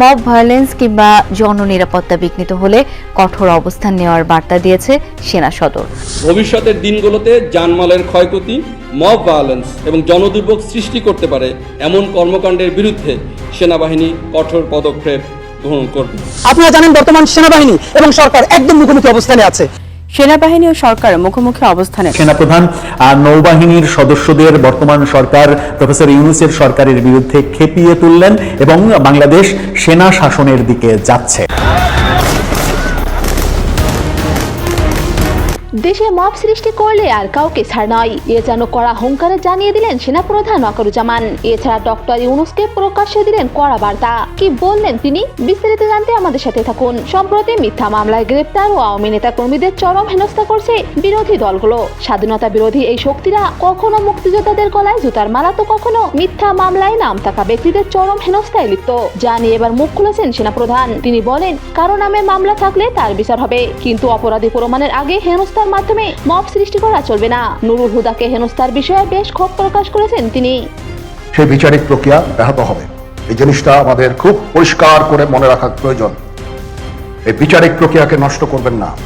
Mob violence কিংবা জন নিরাপত্তা বিঘ্নিত হলে কঠোর অবস্থান নেওয়ার বার্তা দিয়েছে সেনা সদর। ভবিষ্যতের দিনগুলোতে জানমালের ক্ষয়ক্ষতি মব ভায়োলেন্স এবং জনদুর্ভোগ সৃষ্টি করতে পারে এমন কর্মকাণ্ডের বিরুদ্ধে সেনাবাহিনী কঠোর পদক্ষেপ গ্রহণ করবে। আপনারা জানেন বর্তমান সেনাবাহিনী এবং সরকার একদম মুখোমুখি অবস্থানে আছে। সেনাবাহিনী ও সরকার মুখোমুখি অবস্থানে। সেনাপ্রধান নৌবাহিনীর সদস্যদের বর্তমান সরকার প্রফেসর ইউনুসের সরকারের বিরুদ্ধে খেপিয়ে তুললেন এবং বাংলাদেশ সেনা শাসনের দিকে যাচ্ছে। দেশে মব সৃষ্টি করলে আর কাউকে ছাড় নয়। এ যেন কড়া হুঙ্কারে জানিয়ে দিলেন সেনাপ্রধান ওয়াকারুজ্জামান এছাড়া ডক্টর ইউনুসকে প্রকাশ্যে দিলেন কড়া বার্তা। কি বললেন তিনি? বিস্তারিত জানতে আমাদের সাথে থাকুন। সম্প্রতি মিথ্যা মামলায় গ্রেপ্তার ও আওয়ামী নেতা কর্মীদের চরম হেনস্থা করছে বিরোধী দলগুলো। স্বাধীনতা বিরোধী এই শক্তিরা কখনো মুক্তিযোদ্ধাদের গলায় জুতার মালা তো কখনো মিথ্যা মামলায় নাম থাকা ব্যক্তিদের চরম হেনস্থায় লিপ্ত। যা নিয়ে এবার মুখ খুলেছেন সেনাপ্রধান। তিনি বলেন, কারও নামে মামলা থাকলে তার বিচার হবে। কিন্তু অপরাধী প্রমাণের আগে হেনস্থার মাধ্যমে মব সৃষ্টি করা চলবে না। নুরুল হুদাকে হেনস্থার বিষয়ে বেশ ক্ষোভ প্রকাশ করেছেন তিনি। সেই বিচারিক প্রক্রিয়া ব্যাহত হবে। এই জিনিসটা আমাদের খুব পরিষ্কার করে মনে রাখা প্রয়োজন। এই বিচারিক প্রক্রিয়াকে নষ্ট করবেন না।